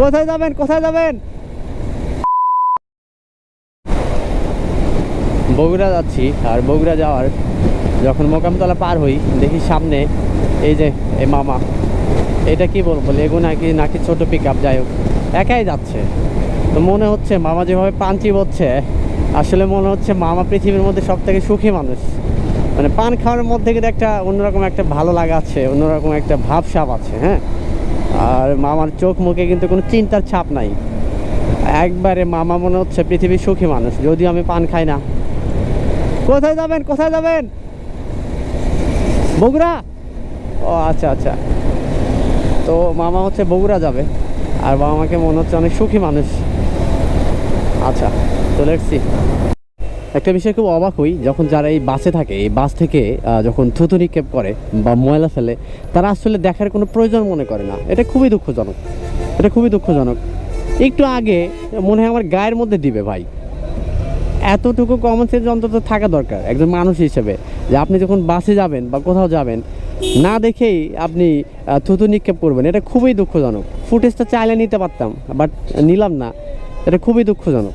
কোথায় যাবেন কোথায় যাবেন? বগুড়া যাচ্ছি, আর বগুড়া যাওয়ার যখন মোকামতলা পার হই, দেখি সামনে এই যে এই মামা। এটা কি বলব লেগু নাকি নাকি ছোট পিক আপ যাই হোক। একাই যাচ্ছে। তো মনে হচ্ছে মামা যেভাবে পাঞ্চি হচ্ছে আসলে মনে হচ্ছে মামা পৃথিবীর মধ্যে সব থেকে সুখী মানুষ। মানে পান খাওয়ার মধ্যে কিন্তু একটা অন্যরকম একটা ভালো লাগা আছে, অন্যরকম একটা ভাবসাব আছে হ্যাঁ? আর মামার চোখ মুখে কিন্তু কোনো চিন্তার ছাপ নাই। একবারে মামা মনে হচ্ছে পৃথিবীর সুখী মানুষ, যদিও আমি পান খাই না। কোথায় যাবেন কোথায় যাবেন? বগুড়া? ও আচ্ছা আচ্ছা। তো মামা হচ্ছে বগুড়া যাবে, আর বাবা মাকে মনে হচ্ছে অনেক সুখী মানুষ। আচ্ছা তো লেটসি একটা বিষয় খুব অবাক হই, যখন যারা এই বাসে থাকে, এই বাস থেকে যখন থুতু নিক্ষেপ করে বা ময়লা ফেলে, তারা আসলে দেখার কোনো প্রয়োজন মনে করে না। এটা খুবই দুঃখজনক। এটা খুবই দুঃখজনক। একটু আগে মনে হয় আমার গায়ের মধ্যে দিবে ভাই। এতটুকু কমন সেন্স অন্তত থাকা দরকার একজন মানুষ হিসেবে, যে আপনি যখন বাসে যাবেন বা কোথাও যাবেন, না দেখেই আপনি থুতু নিক্ষেপ করবেন। এটা খুবই দুঃখজনক। ফুটেজটা চাইলে নিতে পারতাম বাট নিলাম না। এটা খুবই দুঃখজনক।